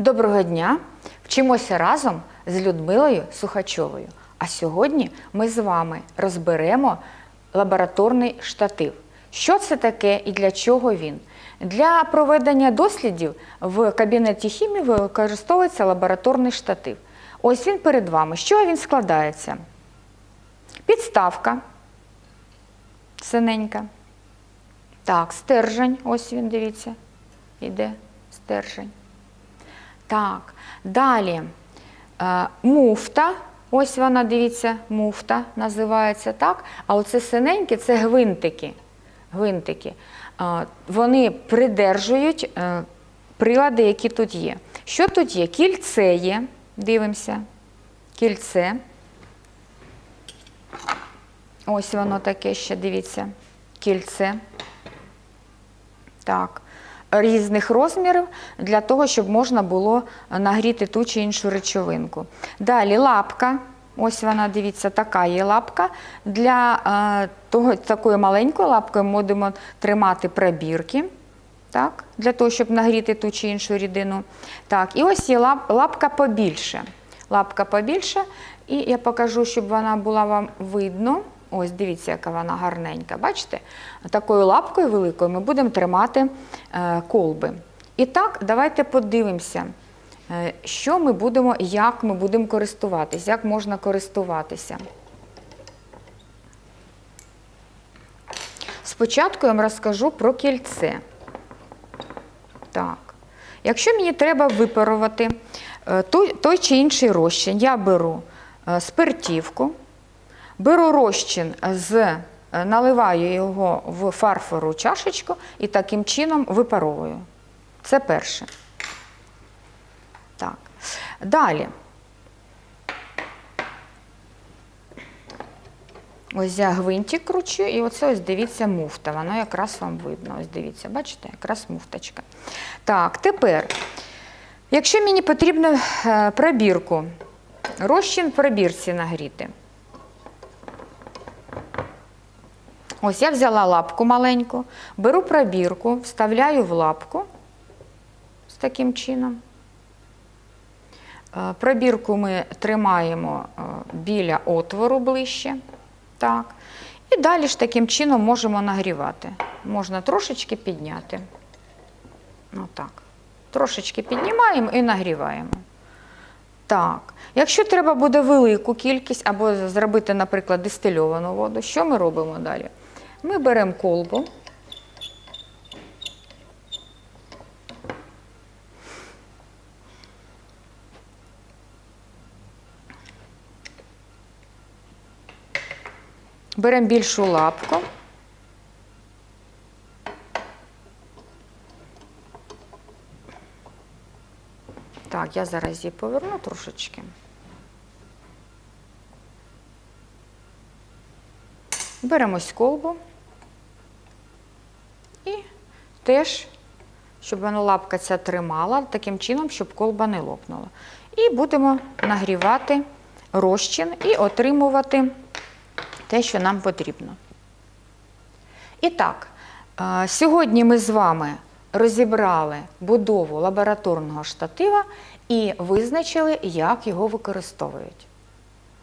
Доброго дня! Вчимося разом з Людмилою Сухачовою. А сьогодні ми з вами розберемо лабораторний штатив. Що це таке і для чого він? Для проведення дослідів в кабінеті хімії використовується лабораторний штатив. Ось він перед вами. З чого він складається? Підставка синенька. Так, стержень, ось він, дивіться, іде стержень. Так, далі е, муфта. Ось вона, дивіться, муфта називається так. А оце синенькі це гвинтики. гвинтики. Е, Вони придержують е, прилади, які тут є. Що тут є? Кільце є. Дивимося. Кільце. Ось воно таке ще, дивіться. Кільце. Так. Різних розмірів для того, щоб можна було нагріти ту чи іншу речовинку. Далі лапка. Ось вона, дивіться, така є лапка. Для е, того, такою маленькою лапкою ми будемо тримати пробірки. Так, для того, щоб нагріти ту чи іншу рідину. Так, і ось є лап, лапка побільше. Лапка побільше. І я покажу, щоб вона була вам видно. Ось, дивіться, яка вона гарненька. Бачите? Такою лапкою великою ми будемо тримати е, колби. І так, давайте подивимося, е, що ми будемо, як ми будемо користуватись, як можна користуватися. Спочатку я вам розкажу про кільце. Так. Якщо мені треба випарувати е, той, той чи інший розчин, я беру спиртівку, беру розчин з, е, наливаю його в фарфору чашечку і таким чином випаровую. Це перше. Так. Далі. Ось я гвинтик кручу, і оце ось дивіться муфта. Воно якраз вам видно. Ось дивіться, бачите, якраз муфточка. Так, тепер, якщо мені потрібно е, пробірку, розчин в пробірці нагріти. Ось я взяла лапку маленьку, беру пробірку, вставляю в лапку з таким чином. Е, Пробірку ми тримаємо е, біля отвору ближче. Так. І далі ж таким чином можемо нагрівати. Можна трошечки підняти. Отак. Трошечки піднімаємо і нагріваємо. Так. Якщо треба буде велику кількість, або зробити, наприклад, дистильовану воду, що ми робимо далі? Ми беремо колбу. Беремо більшу лапку. Так, я зараз її поверну трошечки. Беремо колбу теж, щоб вона лапка ця тримала, таким чином, щоб колба не лопнула. І будемо нагрівати розчин і отримувати те, що нам потрібно. І так, е, сьогодні ми з вами розібрали будову лабораторного штатива і визначили, як його використовують.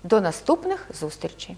До наступних зустрічей!